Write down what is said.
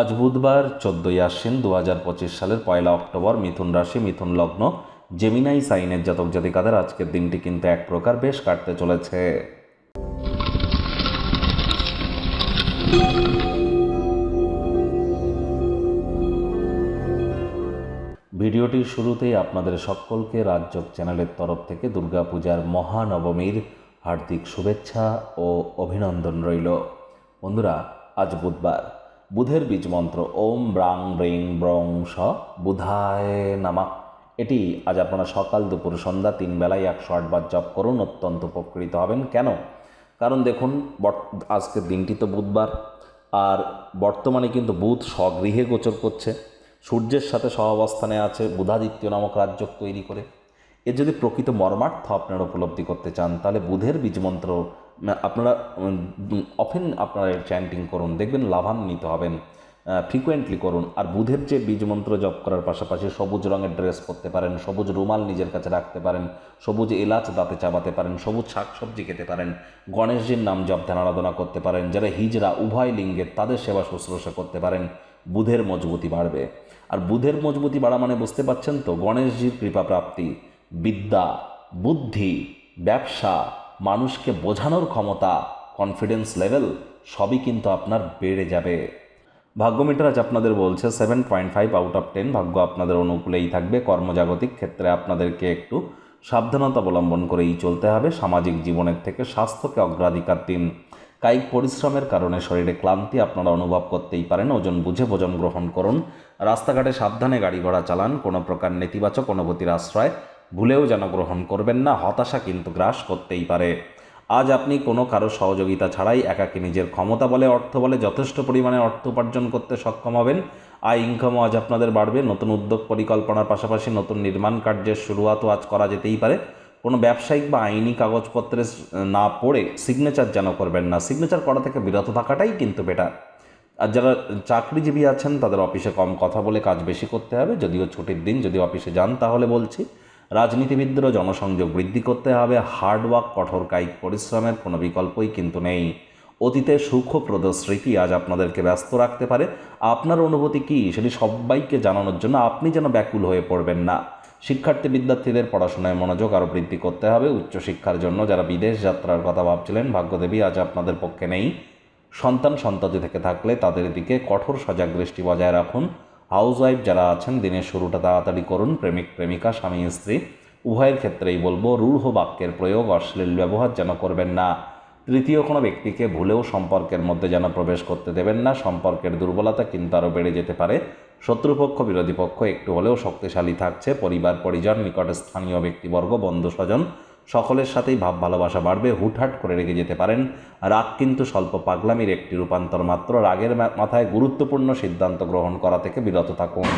আজ বুধবার চোদ্দোই আশ্বিন দু হাজার পঁচিশ সালের পয়লা অক্টোবর মিথুন রাশি, মিথুন লগ্ন। জেমিনাই সাইনের জাতক জাতিকাদের আজকের দিনটি কিন্তু এক প্রকার বেশ কাটতে চলেছে। ভিডিওটির শুরুতেই আপনাদের সকলকে রাজ্যক চ্যানেলের তরফ থেকে দুর্গাপূজার মহানবমীর হার্দিক শুভেচ্ছা ও অভিনন্দন রইল। বন্ধুরা, আজ বুধবার। বুধের বীজ মন্ত্র ওম ব্রাং ব্রিং ব্রং স বুধায় নামা। এটি আজ আপনারা সকাল দুপুর সন্ধ্যা তিন বেলায় একশো আটবার জপ করুন, অত্যন্ত উপকৃত হবেন। কেন? কারণ দেখুন আজকের দিনটি তো বুধবার, আর বর্তমানে কিন্তু বুধ স্বগৃহে গোচর করছে। সূর্যের সাথে সহাবস্থানে আছে বুধাদিত্য নামক রাজ্য তৈরি করে। এর যদি প্রকৃত মর্মার্থ আপনারা উপলব্ধি করতে চান, তাহলে বুধের বীজমন্ত্র আপনারা অফেন আপনারা চ্যান্টিং করুন, দেখবেন লাভান্বিত হবেন ফ্রিকোয়েন্টলি করুন। আর বুধের যে বীজমন্ত্র জপ করার পাশাপাশি সবুজ রঙের ড্রেস পরতে পারেন, সবুজ রুমাল নিজের কাছে রাখতে পারেন, সবুজ এলাচ দাঁতে চাবাতে পারেন, সবুজ শাকসবজি খেতে পারেন, গণেশজির নাম জপ ধ্যান আরাধনা করতে পারেন, যারা হিজরা উভয় লিঙ্গের তাদের সেবা শুশ্রূষা করতে পারেন, বুধের মজবুতি বাড়বে। আর বুধের মজবুতি বাড়া মানে বুঝতে পারছেন তো, গণেশজির কৃপা প্রাপ্তি। বিদ্যা, বুদ্ধি, ব্যবসা, মানুষকে বোঝানোর ক্ষমতা কনফিডেন্স লেভেল সবই কিন্তু আপনার বেড়ে যাবে। ভাগ্য মিটার আজ আপনাদের বলছে seven point five out of ten ভাগ্য আপনাদের অনুকূলেই থাকবে। কর্মজাগতিক ক্ষেত্রে আপনাদেরকে একটু সাবধানতা অবলম্বন করেই চলতে হবে। সামাজিক জীবনের থেকে স্বাস্থ্যকে অগ্রাধিকার দিন। কায়িক পরিশ্রমের কারণে শরীরে ক্লান্তি আপনারা অনুভব করতেই পারেন। ওজন বুঝে ভোজন গ্রহণ করুন। রাস্তাঘাটে সাবধানে গাড়ি ঘোড়া চালান। কোনো প্রকার নেতিবাচক অনুভূতির আশ্রয়। ভুলেও যেন গ্রহণ করবেন না, হতাশা কিন্তু গ্রাস করতেই পারে। আজ আপনি কোনো কারও সহযোগিতা ছাড়াই একাকী নিজের ক্ষমতা বলে, অর্থ বলে, যথেষ্ট পরিমাণে অর্থ উপার্জন করতে সক্ষম হবেন। আয় ইনকামও আজ আপনাদের বাড়বে। নতুন উদ্যোগ পরিকল্পনার পাশাপাশি নতুন নির্মাণ কার্যের শুরুয়াতও আজ করা যেতেই পারে। কোনো ব্যবসায়িক বা আইনি কাগজপত্রে না পড়ে সিগনেচার যেন করবেন না। সিগনেচার করা থেকে বিরত থাকাটাই কিন্তু বেটার আর যারা চাকরিজীবী আছেন, তাদের অফিসে কম কথা বলে কাজ বেশি করতে হবে। যদিও ছুটির দিন, যদি অফিসে যান, তাহলে বলছি রাজনীতিবিদদেরও জনসংযোগ বৃদ্ধি করতে হবে হার্ডওয়ার্ক কঠোর কায়িক পরিশ্রমের কোনো বিকল্পই কিন্তু নেই। অতীতের সুখপ্রদ স্মৃতি আজ আপনাদেরকে ব্যস্ত রাখতে পারে। আপনার অনুভূতি কী সেটি সবাইকে জানানোর জন্য আপনি যেন ব্যাকুল হয়ে পড়বেন না। শিক্ষার্থী বিদ্যার্থীদের পড়াশোনায় মনোযোগ আরও বৃদ্ধি করতে হবে। উচ্চশিক্ষার জন্য যারা বিদেশ যাত্রার কথা ভাবছিলেন, ভাগ্যদেবী আজ আপনাদের পক্ষে নেই। সন্তান সন্ততি থেকে থাকলে তাদের দিকে কঠোর সজাগ দৃষ্টি বজায় রাখুন। হাউসওয়াইফ যারা আছেন, দিনের শুরুটা তাড়াতাড়ি করুন। প্রেমিক, প্রেমিকা, স্বামী, স্ত্রী, উভয়ের ক্ষেত্রেই বলব, রূঢ় বাক্যের প্রয়োগ অশ্লীল ব্যবহার যেন করবেন না। তৃতীয় কোনো ব্যক্তিকে ভুলেও সম্পর্কের মধ্যে যেন প্রবেশ করতে দেবেন না। সম্পর্কের দুর্বলতা কিন্তু আরও বেড়ে যেতে পারে। শত্রুপক্ষ, বিরোধী পক্ষ একটু হলেও শক্তিশালী থাকছে। পরিবার, পরিজন, নিকট স্থানীয় ব্যক্তিবর্গ বন্ধু স্বজন সকলের সাথেই ভাব ভালোবাসা বাড়বে, হুটহাট করে রেগে যেতে পারেন। রাগ কিন্তু স্বল্প পাগলামির একটি রূপান্তর মাত্র। রাগের মাথায় গুরুত্বপূর্ণ সিদ্ধান্ত গ্রহণ করা থেকে বিরত থাকুন।